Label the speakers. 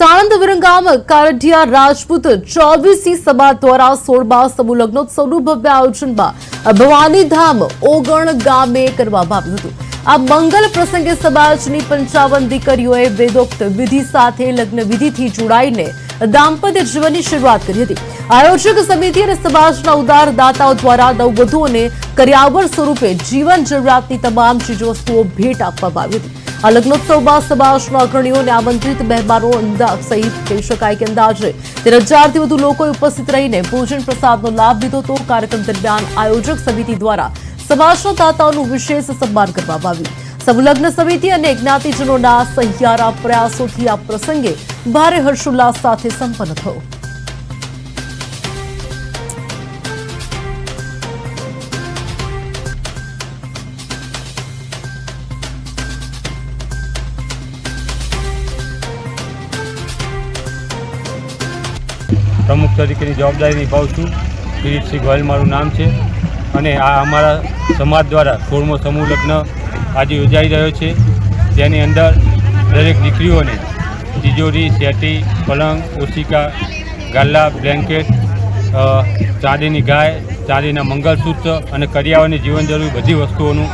Speaker 1: સાણંદ વિરંગામ કારઢિયા રાજપૂત ચોવીસી સભા દ્વારા સોળમા સમૂહ લગ્નોત્સવનું ભવ્ય આયોજનમાં ભવાનીધામ ઓગણ ગામે કરવામાં આવ્યું હતું. આ મંગલ પ્રસંગે સમાજની પંચાવન દીકરીઓએ વેદોક્ત વિધિ સાથે લગ્ન વિધિથી જોડાઈને દાંપત્ય જીવનની શરૂઆત કરી હતી. આયોજક સમિતિ અને સમાજના ઉદાર દાતાઓ દ્વારા નવવધુઓને કર્યાવર સ્વરૂપે જીવન જરૂરિયાતની તમામ ચીજવસ્તુઓ ભેટ આપવામાં આવી હતી. આ લગ્નોત્સવમાં સમાજના અગ્રણીઓને આમંત્રિત મહેમાનો સહિત કહી શકાય કે અંદાજે તેર હજારથી વધુ લોકોએ ઉપસ્થિત રહીને ભોજન પ્રસાદનો લાભ લીધો હતો. કાર્યક્રમ દરમિયાન આયોજક સમિતિ દ્વારા સમાજના દાતાઓનું વિશેષ સન્માન કરવામાં આવ્યું. સંલગ્ન સમિતિ અને જ્ઞાતિજનોના સહિયારા પ્રયાસોથી આ પ્રસંગે ભારે હર્ષોલ્લાસ સાથે સંપન્ન થયો.
Speaker 2: પ્રમુખ તરીકેની જવાબદારી નિભાવું છું. કિરીટસિંહ ગોયલ મારું નામ છે. અને આ અમારા સમાજ દ્વારા સોળમો સમૂહ લગ્ન આજે યોજાઈ રહ્યો છે. તેની અંદર દરેક દીકરીઓને તિજોરી સેટી પલંગ, ઓશિકા, ગાલ્લા, બ્લેન્કેટ ચાંદીની ગાય, ચાંદીના મંગળસૂત્ર અને કરિયાવરની જીવન જરૂરી બધી વસ્તુઓનું